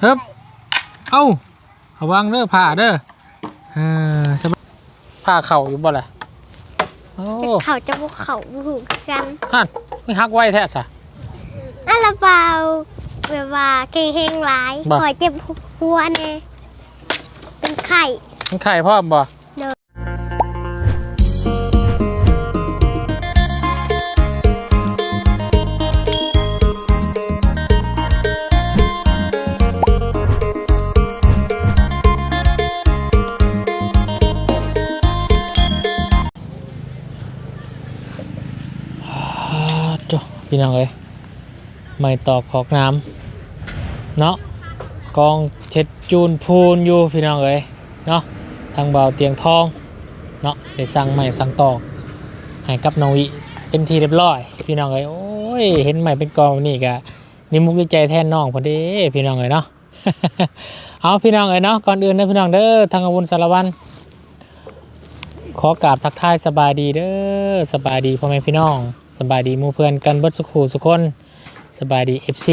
เฮ้บเอ้าระวังเด้อผ้าเด้อเออสบายผ้าเข่าอยู่บ่ล่ะโอ้เขาจะพวกเขาหูกันฮั่นไม่ฮักไว้แท้สะอันละเปล่าแบบว่าเก่งเฮงหลายบ่ หอยเจ็บหัวแน่เป็นไข่ มันไข่พ่อมบ่ พี่น้องเอ้ยไม่ตอกขอกน้ำเนาะกองเช็ดจูนพูนอยู่พี่น้องเอ้ยเนาะทางเบาเตียงทองเนาะได้สั่งใหม่สั่งตอกให้กับน้องวิเป็นทีเรียบร้อย พี่น้องเอ้ยโอ้ยเห็นใหม่เป็นกองนี่กะนี่มุกดีใจแทนน้องพอดีพี่น้องเอ้ยเนาะเอาพี่น้องเอ้ยเนาะก่อนอื่นนะพี่น้องเด้อทางอาวุธสารวัน ขอกราบทักทายสบายดีเด้อสบายดีพ่อแม่พี่น้อง สบายดีมู่เพื่อนกันเบิดสุขูสุคนสบายดี FC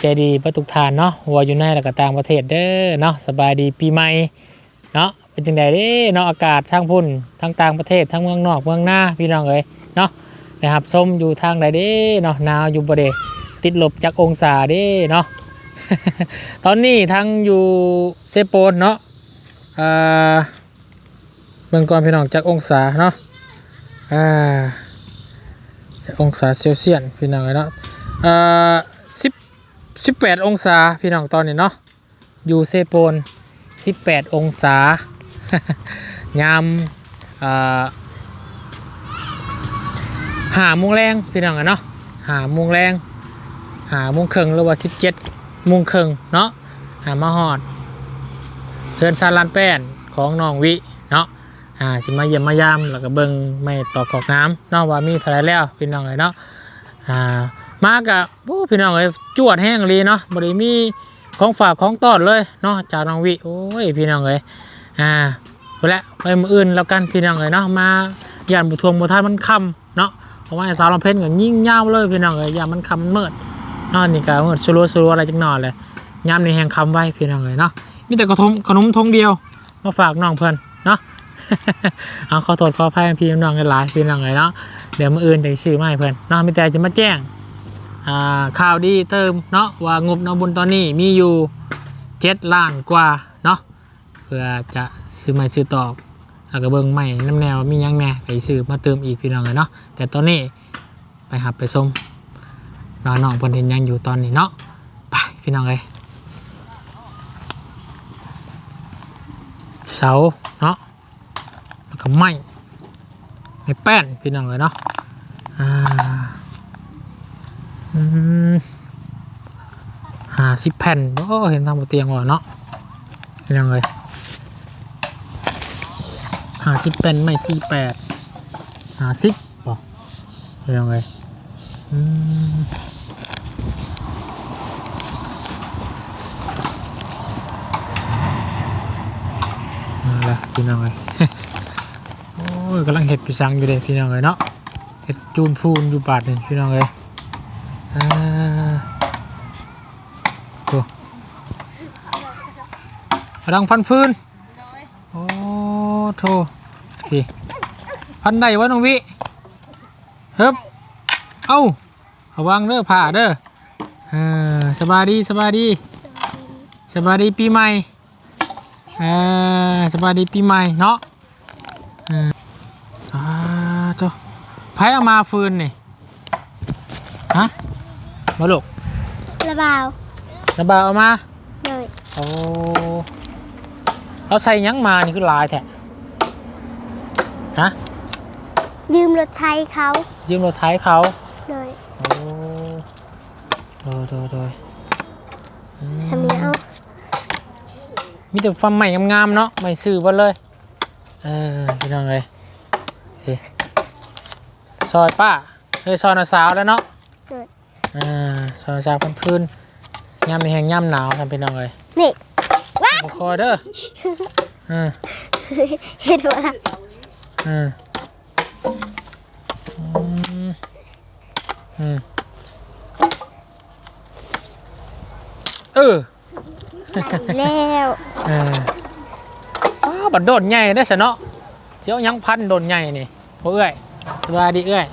ใจดีประตุกทานเนาะว่าอยู่ในและก็ต่างประเทศเด้อเนาะสบายดีปีใหม่เนาะเป็นจังไดเด้เนาะอากาศทางพุ่นทางต่างประเทศทางเมืองนอกเมืองหน้าพี่น้องเอ้ยเนาะนะครับส้มอยู่ทางใดเด้เนาะหนาวอยู่บ่เด้ติดลบจากองศาเด้เนาะตอนนี้ทางอยู่เซโปนเนาะอ่าเบิ่งก่อนพี่น้องจากองศาเนาะอ่า องศาเซลเซียสพี่น้องเอ้ยเนาะอ่าสิบสิบแปดองศาพี่น้องตอนนี้เนาะอยู่เซโปนสิบแปดองศายามอ่าหาโมุงแรงพี่น้องเนาะหาโมุงแรงหาโมุงครึ่งหรือว่าสิบเจ็ดโมุงครึ่งเนาะหามาหอดเพื่อนซาลานแป้นของน้องวิ อ่าสิมาเยี่ยมมายามแล้วก็เบิ่งไม่ตอกขอกน้ำนาะว่ามีเท่าไรแล้วพี่น้องเลยเนาะอ่ามากะโอ้พี่น้องเลยจวดแห้งเลยเนาะบริมีของฝากของตอนเลยเนาะจากน้องวิโอ้ยพี่น้องเลยอ่าไปละไปมืออื่นแล้วกันพี่น้องเลยเนาะมาย่านบุทวงบุท่านมันคำเนาะเพราะว่าสาวลำเพ็ญก็ยิ่งยาวเลยพี่น้องเลยย่านมันคำมันมืดเนอนนี่ก็มืดสลัวสลัวอะไรจังหน่อยเลยยามในแห่งคำไว้พี่น้องเลยเนาะมีแต่กระทมขนมทงเดียวมาฝากน้องเพื่อนเนาะ เอาขอโทษขออภัยพี่น้องหลายพี่น้องเลยเนาะเดี๋ยวมื่ออื่นจะซื้อมาให้เพื่อนเนาะมีแต่จะมาแจ้งข่าวดีเติมเนาะว่างบน้องบุญตอนนี้มีอยู่เจ็ดล้านกว่าเนาะเพื่อจะซื้อใหม่ซื้อตอกแล้วก็เบิ่งใหม่น้ำแนวมียังแน่ไปซื้อมาเติมอีกพี่น้องเลยเนาะแต่ตอนนี้ไปหับไปส้มรอน้องเพิ่นเห็นยังอยู่ตอนนี้เนาะไปพี่น้องเลยเสาเนาะ ก็ไม้ไม่แป้นพี่น้องเลยเนาะอ่าอืมหาสิบแผ่นโอ้เห็นทางบนเตียงว่ะเนาะพี่น้องเลยหาสิบแผ่นไม่สี่แปดหาสิบป่ะพี่น้องเลยอืมมาแล้วพี่น้องเลย อกำลังเห็ดปีสังอยู่เลยพี่น้องเลยเนาะเห็ดจูนพูนอยู่บาทนึ่งพี่น้องเลยอ่าโอ้กำลังฟันฟืนโอ้โถพี่พันได้วะน้องวิเฮ้บเอ้าระวังเด้อผ่าเด้อเออสบายดีสบายดีสบายดีปีใหม่เออสบายดีปีใหม่เนาะ อ่าเจ้า ไพ่เอามาฟืนนี่ฮะมาลูกระเบาวระบายเอามาเลยโอ้เราใส่หยังมานี่คือหลายแท้ฮะยืมรถไทยเขา ยืมรถไถเขาเลยโอ้โดยโดยโดยอืมสำเนียงเอามีแต่ฟันใหม่งามๆเนาะไม่ซื้อเบ่เลย เออพี่น้องเลยโอเค ซอยป้าเฮ้ยซอยนาสาวแล้วเนาะเลยอ่าซอยนาสาวพันพื้นย่ำในแห่งย่ำหนาวทำพี่น้องเลยนี่บคอยเด้ออืมเห็นว่าอืมอืมอืมเออแล้วเอออ้าวบัดโดนใหญ่ได้อซะเนาะเสียวหยังพันโดนใหญ่นี่โอ้เอ้ย สบายดีเอ้ย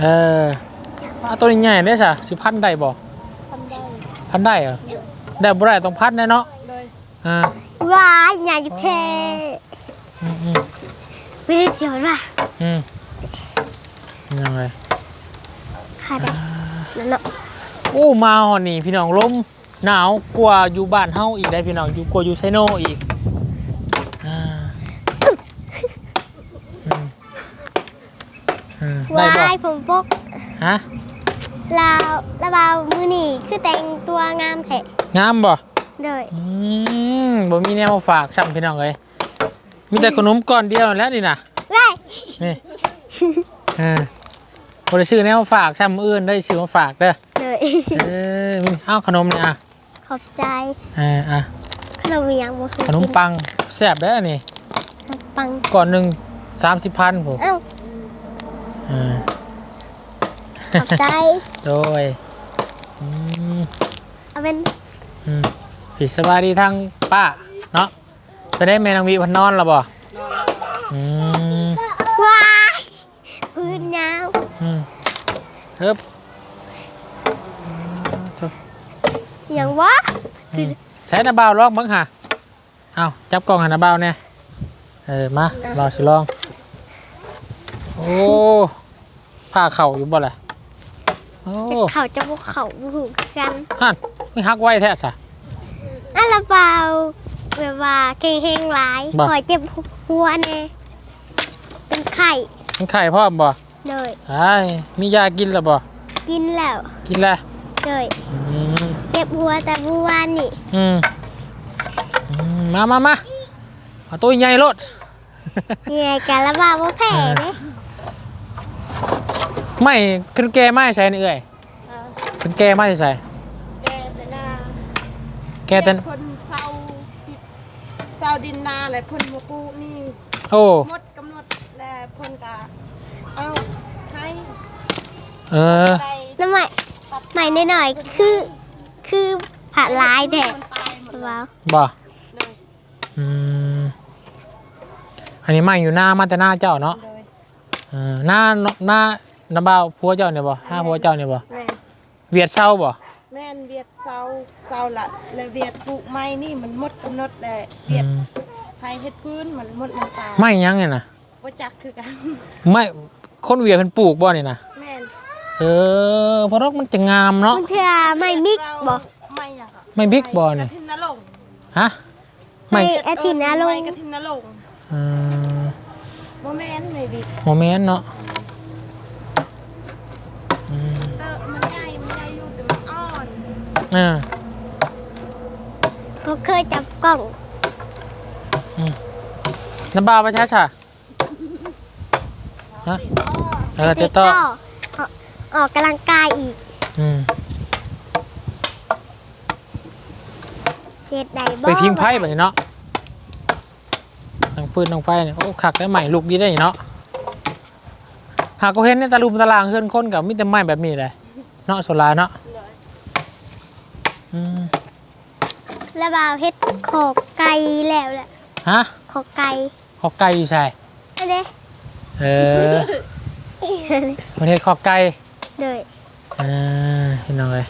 เออเอาตัวนี้ใหญ่ได้อซะสิพันได้บ่พันได้เหรอได้บ่ได้ต้องพันแน่เนาะอ่าว้ายใหญ่แท้อืมอืมไม่ได้เสียวว่ะอืมยังไงค่ะได้นั่นเนาะโอ้มาหอนี่พี่น้องลมหนาวกว่าอยู่บ้านเฮาอีกได้พี่น้องอยู่กว่าอยู่ไซโนอีกอ่าอืม อืมได้ว้าบ่ยผมพกฮะลาวระบาวมือนี่คือแต่งตัวงามแท้งามบ่เลยอืมบ่มีแนวมาฝากซ้ำพี่น้องเอ้ยมีแต่ขนมก้อนเดียวแล้วนี่น่ะว้ายนี่อ่าบ่ได้ซื้อแนวมาฝากซ้ำมื้ออื่นได้ซื้อมาฝากเด้อเลยเออมีเอาขนมนี่อะขอบใจอ่าอะขนมอีหยังบ่เคยขนมปังแซ่บเด้อนี่ขนมปัง ก่อนหนึ่งสามสิบพันผมเอ้า อ่าขอบใจ โดยอืมเอาเป็นอืมผิดสบายดีทางป้าเนาะไปได้แม่นางวีพันนอนแล้วบ่อืมว้ายพื้นยาวอืมเฮ้บอหย่างวะอืมใช้นาบาวลอกบ้างค่ะเอาจับกล่องหันนาบาวเนี่ยเออมาเราสิลองโอ้ผ้าเข่าอยู่บ่ล่ะโอ้จะเข่าจะพวกเขาหูกันฮั่นไม่ฮักไว้แท้สะอันละเปล่าแบบว่าเก่งเฮงหลายบ่ขอเจ็บหัวแน่เป็นไข่มันไข่พ่อมบ่เลยไอ้ายมียากินแล้วบ่กินแล้วกินแล้วเลยอืมเจ็บหัวแต่บัวานนี่อืมอืมมามามาเอาตัวใหญ่รถ เนี่ยกันละบ่าว่าแผลไหม ไม่ขึ้นแกไม่ใส่นี่เอ้ยขึ้นแกไม่ใส่แกแต่นาแกแต่เพิ่นเศร้าผิดเศร้าดินนาแหละเพิ่นมาปลูกนี่โอ้หมดกำหนดแล้วเพิ่นก็เอาให้เออใจน้ำใหม่ใหม่หน่อยๆคือคือผ่าลายแดดมันตายหมดว้าวบ่เลยอืมอันนี้ไม่อยู่หน้ามาแต่หน้าเจ้าเนาะเลยเออหน้าหน้า น้ำบ่าวผัวเจ้าเนี่ยบ่หน้าผัวเจ้าเนี่ยบ่แม่นเวียดเศร้าบ่แม่นเวียดเศร้าเศร้าละแล้วเวียดปลูกไม้นี่มันหมดกำหนดแล้วอืเวียดมไทยเฮ็ดพื้นมันหมดมันตายไม่ยังไงนะบ่จักคือกัน ไม่คนเวียดเป็นปลูกบ่นี่นะแม่นเออเพราะรกมันจะงามเนาะ มันเถื่อไม่มิกบอกไม่หยังอะไม่บิ๊กบ่กนี่ระทินนรงค์ฮะไม่ไม่อาทิตย์หนะลงไม้กระทินนรงค์อืมบ่แม่นไม่บิดโมเมนต์เนาะ อ่าเขาเคยจับกล่องน้ำบาวประชาชาฮะเออเตต่อออกออกกำลังกายอีก อืมเศษใดบ่ไปพิงไพ่แบบนี้เนาะตั้งปืนตั้งไฟเนี่ยโอ้ขักได้ใหม่ลูกดีได้เนาะหากก็เห็นในตะลุมตะลางเฮือนคนกับมิแต่ไม้แบบนี้เลยเนาะโซลาเนาะอืม แล้ว บ่าวเฮ็ดขอไก่แล้วแหละฮะขอไก่ขอไก่อยู่ใช่อันนี้เออประเทศขอไก่เลยอ่าเห็นเอาเลย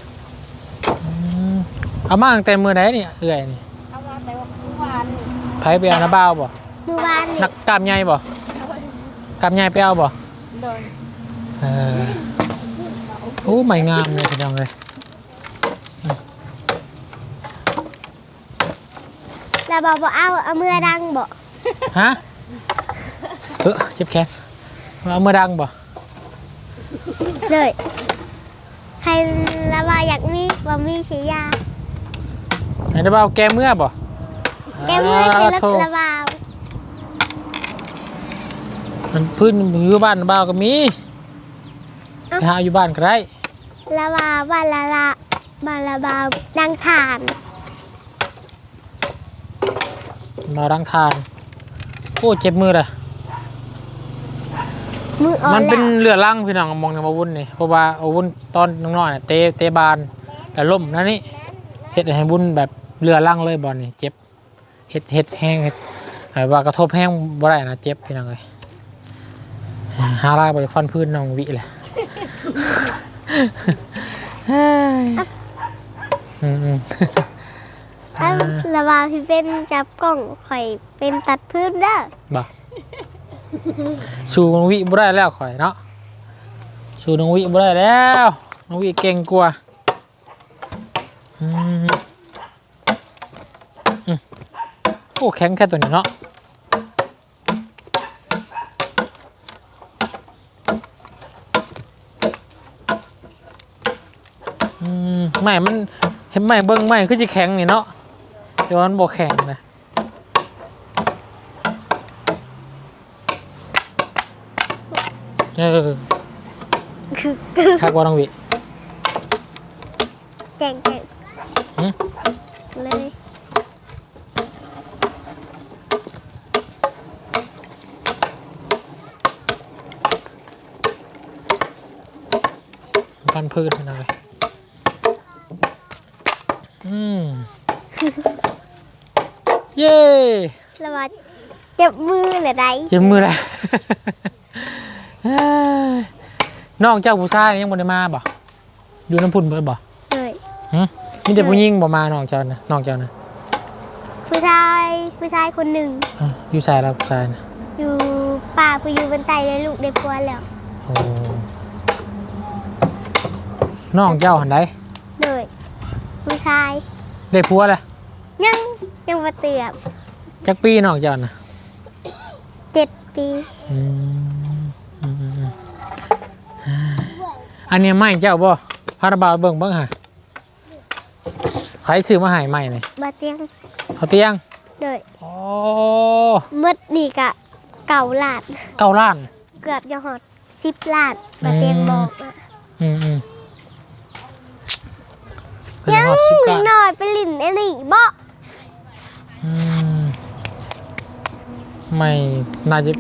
เอามาตั้งแต่มือไหนนี่เอื่อยนี่เอามาแต่ว่าเมื่อวานนี่ไผไปเอาน้าบ้าวบ่มื่อวานนี่นักกล้ามใหญ่บ่กล้ามใหญ่ไปเอาบ่เลยเออโอ้ไม่งามเลยพี่น้องเลย แล้วบ่าวบ่เอาเอามือดังบ่ฮะเออเจ็บแขนเอามือดังบ่เลยใครแล้วบ่าวอยากมีบ่มีเสียยาไหนน้าบ้าวแกเมื่อบ่แกมือคือแล้วโธ่แล้วบ่าวมันพื้นอยู่บ้านน้าบ้าวก็มีไปหาอยู่บ้านก็ได้แล้วบ่าวว่าละละบ่าวละบ่าวดังฐาน มารังทานโอ้เจ็บมือเลยมืออ่อมันนแล้เป็นวเรือล่างพี่น้องมองในมาวุ่นนี่เพราะว่าอาวุธตอนน้องๆเนี่ยเตะเตะบานแต่ล่มนั่นนี่เฮ็ดให้บุญแบบเรือล่างเลยบอลนี่เจ็บเฮ็ดเฮ็ดแห้งเฮ็ดหมายว่ากระทบแห้งบ่ได้นะเจ็บพี่น้องเลยหาลายบริฟันพื้นน้องวิเลยเฮ้ยอืมอืม ถ้าระบาพี่เป็นจับกล้องข่อยเป็นตัดพื้นเด้อบ่ชูน้องวิบ่ได้แล้วข่อยเนาะชูน้องวิบ่ได้แล้วน้องวิเก่งกว่าอืมอืมโอ้แข็งแค่ตัวนี้เนาะอืมไม่มันเห็นไหมเบิ้งไหมคือจะแข็งนี่เนาะ เดี๋ยวมันบ่แข็งนะเออคือคือทักว่าน้องวิแจงแจงหืมเลยกันพืชหน่อยอืม เย้ระบาเจ็บมือเหรือไดเจ็บมือแล้วเอ้ยน้องเจ้าผู้ชายยังบ่ได้มาบ่อยู่น้ำพุ่นเบิดบ่เลยหึมีแต่ผู้หญิงบ่มาน้องเจ้านะน้องเจ้านะผู้ชายผู้ชายคนหนึ่งอ้าวอยู่ชายแล้วผู้ชายนะอยู่ป่าผู้อยู่บนไตเลยลูกได้ปัวแล้วโอ้น้องเจ้าหันไดเลยผู้ชายได้ผัวแล้วยัง ยังมาเตือบจักปีน้องเจ้านะเจ็ดปีอืมอืมอืมอืมอ่าอันนี้ไม่เจ้าบ่พาราบาวเบิ่งเบิ่งหะใครซื้อมาให้ใหม่นี่บาเตียงเขาเตียงเลยโอ้มดนี่กะ เก่าลาด เก้าล้าน เกือบจะหอดสิบลาดบาเตียงอืมบอกอะอืมอืมก็ยัจะงฮอดสิบนิล้าดนหน่อยไปลิ่นไอ้นี่บ่อืม ไม่น่าจะ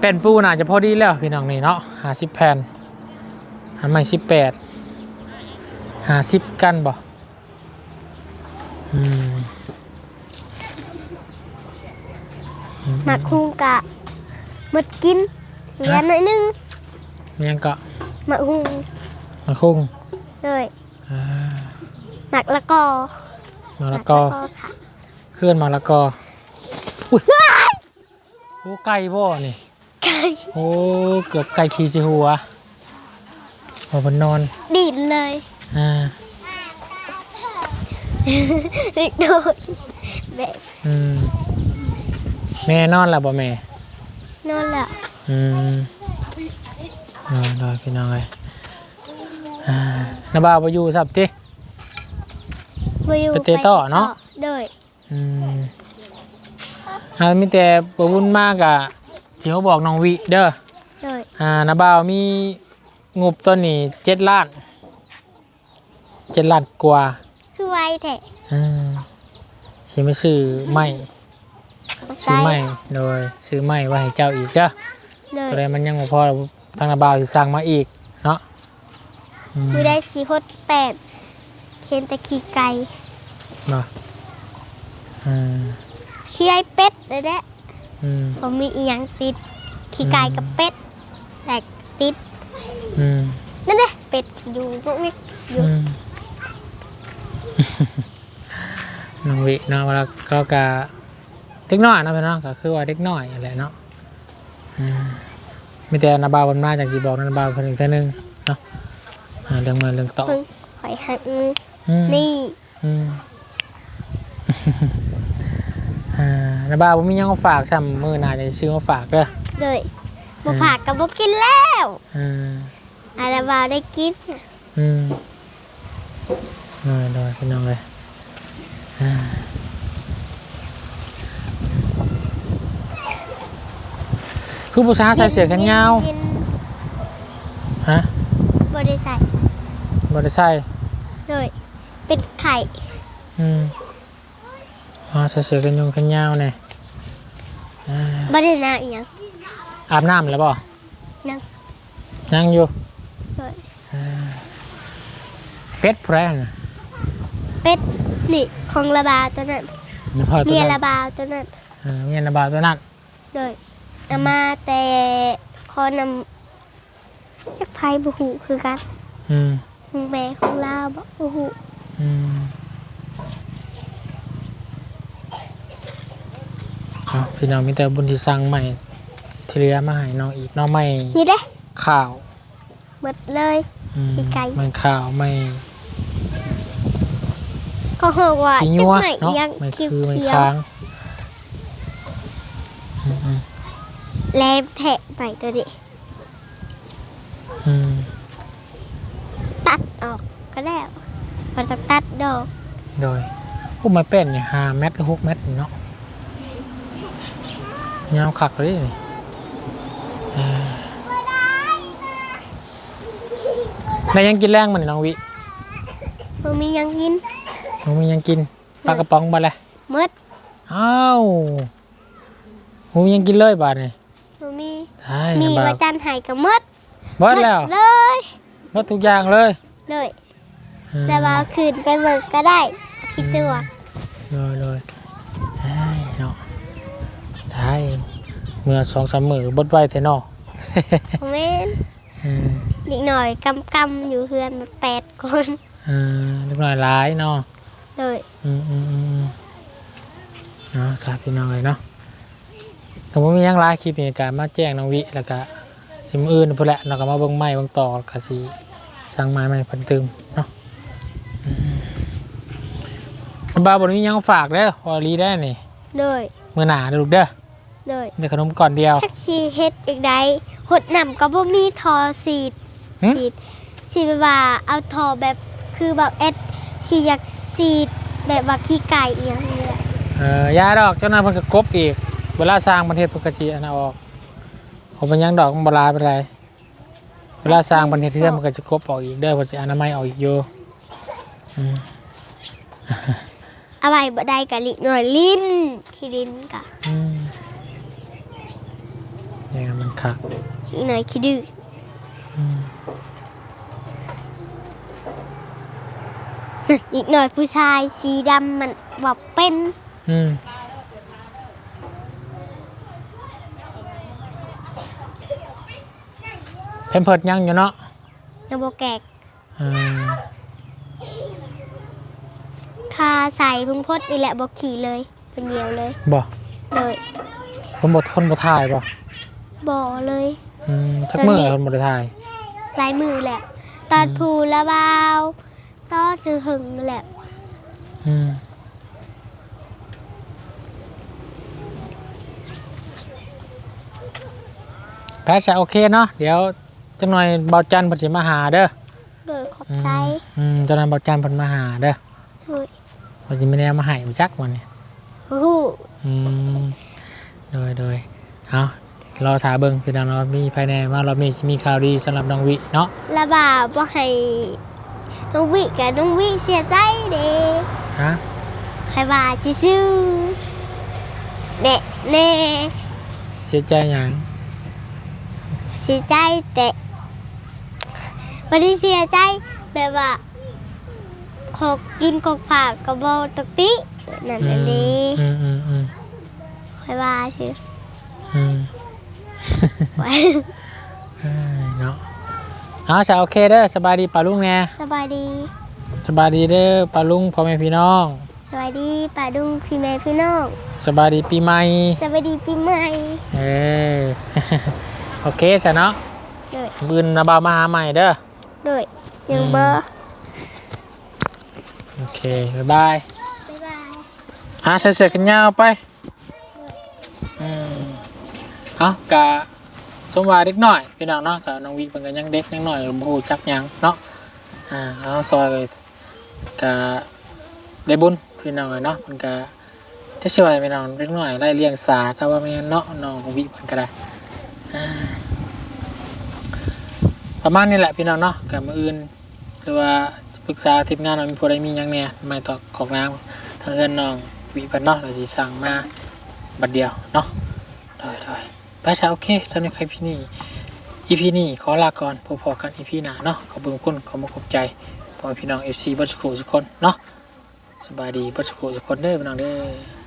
เป็นปูน่าจะพอดีแล้วพี่น้องนี่เนาะหาสิบแผ่นอันใหม่สิบแปดหาสิบกันบ่อืมหมักคุงกะหมดกินเหลือหน่อยนึงยังก็หมักคุงมันคุ้งเลยอ่าหมักละกอมะละกอหมัค่ะ เคลื่อนมะละกออุ้ยโอ้ไก่บ่นี่ ไก่โอ้เกือบไก่ขี่สิหัวหัวบนนอน ดีดเลยอ่าเด็กโดนแบบอืมแม่นอนแล้วบ่แม่ นอนและอืมนอนรอพี่น้องเลยอ่านาบ่าวไปอยู่สับติมาอยู่ไปเตะต่อเนาะ โดย อืมอ่ามีแต่ประวุ่นมากอะที่เขาบอกน้องวิเด้อ โดยอ่านาบ่าวมีงบต้นนี้เจ็ดล้านเจ็ดล้านกว่าคือไวแท้อืมสิไม่ซื้อไม้ใซื้อไม้โดยซื้อไม้ไว้ให้เจ้าอีกเด้อโดยแสดงมันยังบ่พอทางนาบ่าวสิสร้างมาอีกเนาะอืมอยู่ได้สีฮดแปดเห็นแต่ขี้ไก่ เนาะ อืมขี้ไอเป็ดเลยแหละอืมผมมีอีหยังติดขี้ไก่กับเป็ดแหลกติดอืมนั่นแหละเป็ดอยู่ตรงนี้อยู่อืม น้องวิเนาะเวลาเรากะเด็กน้อยเนาะพี่น้องก็คือว่าเด็กน้อยอะไรเนาะอืมมีแต่นาบาวบนมาจากสีบอกนาบาวคนหนึ่งเท่านึงเนาะอ่าเรื่องมาเรื่องต่อเพิ่งหอยหักมืออืมนี่ อืมอ่า นาบาวผมมีหยังมาฝากซ้ำมือหนาจะซื้อมาฝากเด้อเลยบุผักกับบุกินแล้วอืมอาราบาวได้กินอืมเออดอยพี่น้องเลยอ่าคือผู้ชายใส่เสื้อแขนยาวเย็นฮะบริษัทบริใส่เลยเป็นไข่อืมอ๋อใส่เสื้อแขนยงแขนยาวเนี่ย อ่าบริณาอีกอย่างอาบน้ำแล้วบ่ยังยังอยู่เลยเป็ดแพร่น่ะเป็ดนี่ของระบาวตัวนั้นมีพ่อตัวเมียนั้นระบาวตัวนั้นเออเมียระบาดตัวนั้นโดยอามาแต่คอนำจักไพ่บุหูคือกันอืม แม่ของลาวบอกบุหูอืมเอา พี่น้องมีแต่บุญที่สั่งใหม่ที่เหลือมาให้น้องอีกน้องไม่นี่เด้ข่าวหมดเลยอืมสีไก่ไม่ข่าวไม่ ก็หอกว่าสีจันักวไหนเนาะยังไม่เขียวคือไม่เขียวค้างอืมอืมแลมแทะใหม่ตัวนี้อืมตัดออกก็ได้พอจะตัดดอกโดยผู้มาเป็นเนี่ยห้าเมตรหรือหกเมตรนี่เนาะ ยาวขักเลยนี่เออแล้วยังกินแรงมันนี่น้องวิมันมียังกินน้องมียังกินปลากระป๋องมาเลยหมดอ้าวหูยังกินเลยบาทนี่มันมีใช่มีบาไว้ทจันไห้กับหมดเบิดแล้วหมดเลยเบิดทุกอย่างเลยเลยอืมแต่ว่าคืนไปเบิกก็ได้คิดตัว เลยเลยใช่เนาะใช่ เมื่อสองสามมือบดไว้เทนอผมเม่นอืมอีกหน่อยกำกำอยู่เพื่อนมาแปดคนอ่าเล็กน้อยร้ายเนาะเลยอืมอืมอืมอืมเนาะสาพี่น้องเลยเนาะแต่ว่ามีหยังร้ายคลิปนี้การมาแจ้งน้องวิแล้วก็สิมออื่นพุ่นแหละเราก็มาเบิ่งไม้เบิ่งต่อกะสีสั่งไม้ใหม่เพิ่นเติมเนาะอืมบ้าวบ่มีหยังฝากเด้อพอรีได้นี่เลยมื้อหน้าเด้อลูกเด้อ เลยได้ขนมก่อนเดียวชักชีเฮ็ดอีกใดหดหนำก็บ่มีทอสีดหึสีดสีแบบว่าเอาทอแบบคือแบบเอ็ดชีอยากสีดแบบว่าขี้ไก่อีหยังนี่แหละเออยาดอกเจ้านายเพิ่นก็กบอีกเวลาสร้างประเทศเพิ่นก็สิอันเอาออกผมเป็นหยังดอกมันบ่หลายปานใดเวลาสร้างประเทศที่เรื่องมันก็สิกบออกอีกเด้อเพิ่นสิอนามัยออกอีกอยู่อืมเอาไว้บ่ได้กะลิหน่อยลิ้นขี้ดินกะอืม เนี่ยมันคักอีกหน่อยขี้ดื้ออืมอีกหน่อยผู้ชายสีดำมันบอกเป็นอืมเพิ่นเพิดยังอยู่เนาะยังบ่แกกอืมถ้าใส่พึ่งพดนี่แหละบ่ขี่เลยเป็นเดียวเลยบ่เลยเพิ่นบ่ทนบ่ถ่ายบ่ บ่เลยอืมทักมื้อเพิ่นบ่ได้ถ่ายลายมือแหละตอนผูละบาวตอนถือหึงแหละอืมแพ้จะโอเคเนาะเดี๋ยวจังหน่อยเบาจันทร์เพิ่นสิมาหาเด้อโดยขอบอืมใจอืมจังหน่อยเบาจันทร์เพิ่นมาหาเด้อเฮ้ยเพิ่นสิไม่ได้เอามาให้มาจักวันนี้ฮู้อืมโดยโดยเอา รอถาเบิ่งพี่น้องเนาะมีภายในมารอบนี้สิมีข่าวดีสำหรับน้องวิเนาะละบาวบ่ให้น้องวิกับน้องวิเสียใจเด้ฮะใครว่าซื่อๆแน่แน่เสียใจหยังเสียใจแต่บ่ได้เสียใจแบบว่าขอกินของฝากก็บ่ตกตินั่นน่ะเด้อืมอืมอืมใครว่าซื่ออืมไว้ เอ้ยเนาะเอาจะโอเคเด้อสบายดีป่าลุงแน่สบายดี สบายดีเด้อป่าลุงพ่อแม่พี่น้อง สวัสดีป้าดุงพี่แม่พี่น้องสบายดีปีใหม่ สวัสดีปีใหม่เออ โอเคสะเนาะโดยบืนนาบาวมาหาใหม่เด้อ โดยยังเบอร์โอเค บ๊ายบาย บ๊ายบาย หาใส่เสื้อกันยาวไปอืม เอากะสมวาเด็กหน่อยพี่น้องเนาะกะน้องวิเป็นกันยังเด็กยังหน่อยบ่ฮู้จักหยังเนาะอ่าเอาซอยกะได้บุญพี่น้องเลยเนาะมันกะจะช่วยพี่น้องเล็กหน่อยไล่เลี้ยงสาก็ว่าไม่งั้นเนาะน้องของวิเพิ่นก็ได้ประมาณนี้แหละพี่น้องเนาะกับมืออื่นหรือว่าปรึกษาทีมงานว่ามีผู้ใดมียังเนี่ยไม่ต่อกของน้ำทางเงินน้องวิเพิ่นเนาะเราสิสั่งมาบัดเดียวเนาะได้ได้ ไปชาโอเคสำหรับใครพี่นี่อีพีนี้ขอลาก่อนพอๆกันอีพีหน้าเนาะขอบคุณคุณขอบคุณขอบใจพ่อพี่น้องเอฟซีบัสคูทุกคนเนาะสบายดีเปัสสุขสุกคนเด้อพี่น้องเด้อ